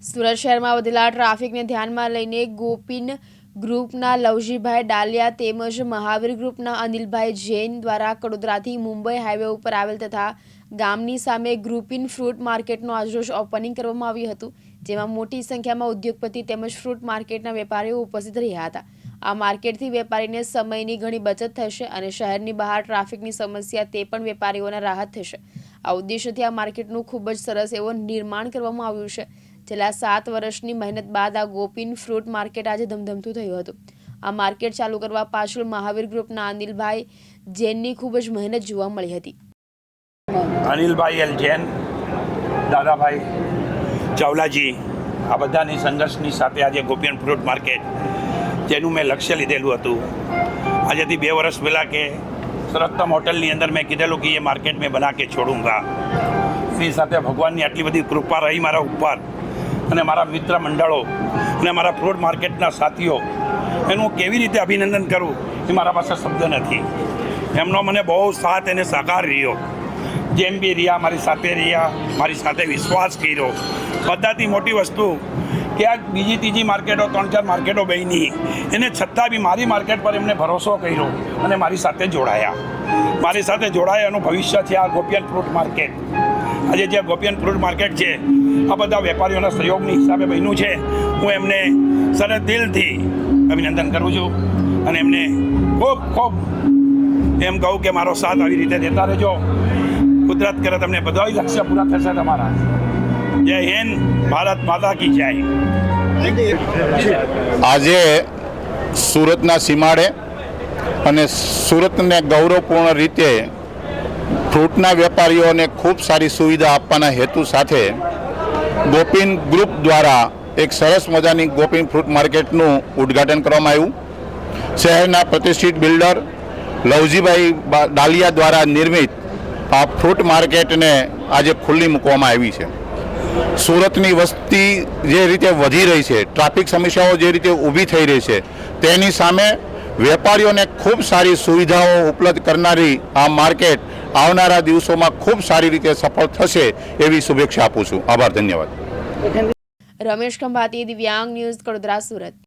સુરત શહેરમાં વધેલા ટ્રાફિકને ધ્યાનમાં લઈને ગોપીન ગ્રુપના લવજીભાઈ ડાલિયા તેમજ મહાવીર ગ્રુપના અનિલભાઈ જૈન દ્વારા કડોદરાથી મુંબઈ હાઈવે ઉપર આવેલ તથા ગામની સામે ગ્રુપિન ફ્રૂટ માર્કેટનું આજરોજ ઓપનિંગ કરવામાં આવ્યું હતું, જેમાં મોટી સંખ્યામાં ઉદ્યોગપતિ તેમજ ફ્રૂટ માર્કેટના વેપારીઓ ઉપસ્થિત રહ્યા હતા. આ માર્કેટથી વેપારીને સમયની ઘણી બચત થશે અને શહેરની બહાર ટ્રાફિકની સમસ્યા તે પણ વેપારીઓને રાહત થશે. આ ઉદ્દેશ્યથી આ માર્કેટનું ખૂબ જ સરસ એવો નિર્માણ કરવામાં આવ્યું છે. છેલ્લા સાત વર્ષની મહેનત બાદ આ ગોપીન ફ્રૂટ માર્કેટ આજે ધમધમતું થયું હતું. આ માર્કેટ ચાલુ કરવા પાછળ મહાવીર ગ્રુપના અનિલભાઈ જૈનની ખૂબ જ મહેનત જોવા મળી હતી. અનિલભાઈ એલ જૈન, દાદાભાઈ ચાવલાજી, આ બધાની સંઘર્ષની સાથે આજે ગોપિયન ફ્રૂટ માર્કેટ, જેનું મેં લક્ષ્ય લીધેલું હતું. આજેથી બે વર્ષ પહેલાં કે સરત્તમ હોટલની અંદર મેં કીધેલું કે એ માર્કેટ મેં બના કે છોડુંગા. એની સાથે ભગવાનની આટલી બધી કૃપા રહી મારા ઉપર. અને મારા મિત્ર મંડળો અને મારા ફ્લોટ માર્કેટના સાથીઓ, એનું હું કેવી રીતે અભિનંદન કરું એ મારા પાસે શબ્દ નથી. એમનો મને બહુ સાથ અને સહકાર રહ્યો. જેમ બી રહ્યા, મારી સાથે રહ્યા, મારી સાથે વિશ્વાસ કર્યો. બધાથી મોટી વસ્તુ આ બીજી ત્રીજી માર્કેટો, ત્રણ ચાર માર્કેટો બની એને છતાં બી મારી માર્કેટ પર એમને ભરોસો કર્યો અને મારી સાથે જોડાયા. મારી સાથે જોડાયા એનું ભવિષ્ય છે આ ગોપિયન ફ્રૂટ માર્કેટ. આજે જે ગોપિયન ફ્રૂટ માર્કેટ છે, આ બધા વેપારીઓના સહયોગની હિસાબે બન્યું છે. હું એમને સરસ દિલથી અભિનંદન કરું છું અને એમને ખૂબ ખૂબ એમ કહું કે મારો સાથ આવી રીતે દેતા રહેજો. કુદરત કરે તમને બધા લક્ષ્ય પૂરા થશે તમારા. જય હિન્દ, ભારત માતા કી જય. આજે સુરતના સીમાડે અને સુરતને ગૌરવપૂર્ણ રીતે ફ્રૂટના વેપારીઓને ખૂબ સારી સુવિધા આપવાના હેતુ સાથે ગોપીન ગ્રુપ દ્વારા એક સરસ મજાની ગોપીન ફ્રૂટ માર્કેટનું ઉદ્ઘાટન કરવામાં આવ્યું. શહેરના પ્રતિષ્ઠિત બિલ્ડર લવજીભાઈ ડાલિયા દ્વારા નિર્મિત આ ફ્રૂટ માર્કેટને આજે ખુલ્લી મૂકવામાં આવી છે. સુરતની વસ્તી જે રીતે વધી રહી છે, ટ્રાફિક સમસ્યાઓ જે રીતે ઊભી થઈ રહી છે, તેની સામે વેપારીઓને ખૂબ સારી સુવિધાઓ ઉપલબ્ધ કરનારી આ માર્કેટ આવનારા દિવસોમાં ખૂબ સારી રીતે સફળ થશે એવી શુભેચ્છા આપું છું. આભાર, ધન્યવાદ. રમેશ ખંભાતી, દિવ્યાંગ ન્યૂઝ કડોદરા સુરત.